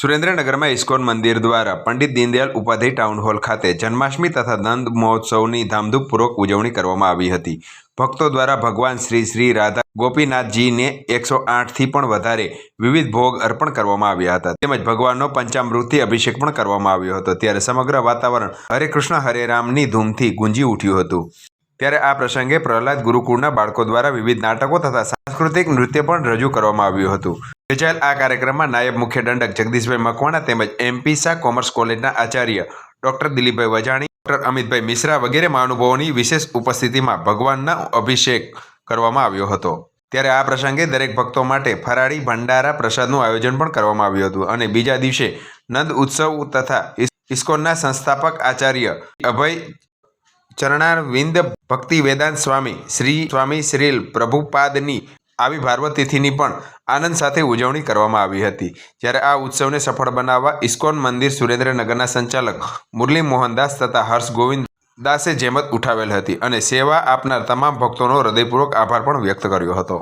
સુરેન્દ્રનગરમાં ઇસ્કોન મંદિર દ્વારા પંડિત દીનદયાળ ઉપાધ્યાય ટાઉન હોલ ખાતે જન્માષ્ટમી તથા નંદ મહોત્સવની ધામધૂમપૂર્વક ઉજવણી કરવામાં આવી હતી. ભક્તો દ્વારા ભગવાન શ્રી શ્રી રાધા ગોપીનાથજીને એકસો આઠથી પણ વધારે વિવિધ ભોગ અર્પણ કરવામાં આવ્યા હતા. તેમજ ભગવાનનો પંચામૃતથી અભિષેક પણ કરવામાં આવ્યો હતો. ત્યારે સમગ્ર વાતાવરણ હરે કૃષ્ણ, હરે રામની ધૂમથી ગુંજી ઉઠ્યું હતું. ત્યારે આ પ્રસંગે પ્રહલાદ ગુરુકુળના બાળકો દ્વારા વિવિધ નાટકો તથા સાંસ્કૃતિક નૃત્ય પણ રજૂ કરવામાં આવ્યું હતું. યોજાયેલ આ કાર્યક્રમમાં નાયબ મુખ્ય દંડક જગદીશભાઈ મકવાણા તેમજ એમપી કોમર્સ કોલેજના આચાર્ય ડોક્ટર દિલીપભાઈ વજાણી, ડોક્ટર અમિતભાઈ મિશ્રા વગેરે મહાનુભાવોની વિશેષ ઉપસ્થિતિમાં ભગવાનના અભિષેક કરવામાં આવ્યો હતો. ત્યારે આ પ્રસંગે દરેક ભક્તો માટે ફરાળી ભંડારા પ્રસાદનું આયોજન પણ કરવામાં આવ્યું હતું અને બીજા દિવસે નંદ ઉત્સવ તથા ઇસ- ઇસ્કોનના સંસ્થાપક આચાર્ય અભય ચરણારવિંદ ભક્તિ વેદાંત સ્વામી, શ્રી સ્વામી શ્રીલ પ્રભુપાદની આવી ભારવતિથિની પણ આનંદ સાથે ઉજવણી કરવામાં આવી હતી. જ્યારે આ ઉત્સવને સફળ બનાવવા ઇસ્કોન મંદિર સુરેન્દ્રનગરના સંચાલક મુરલી મોહનદાસ તથા હર્ષ ગોવિંદ દાસે જેમત ઉઠાવેલ હતી અને સેવા આપનાર તમામ ભક્તોનો હૃદયપૂર્વક આભાર પણ વ્યક્ત કર્યો હતો.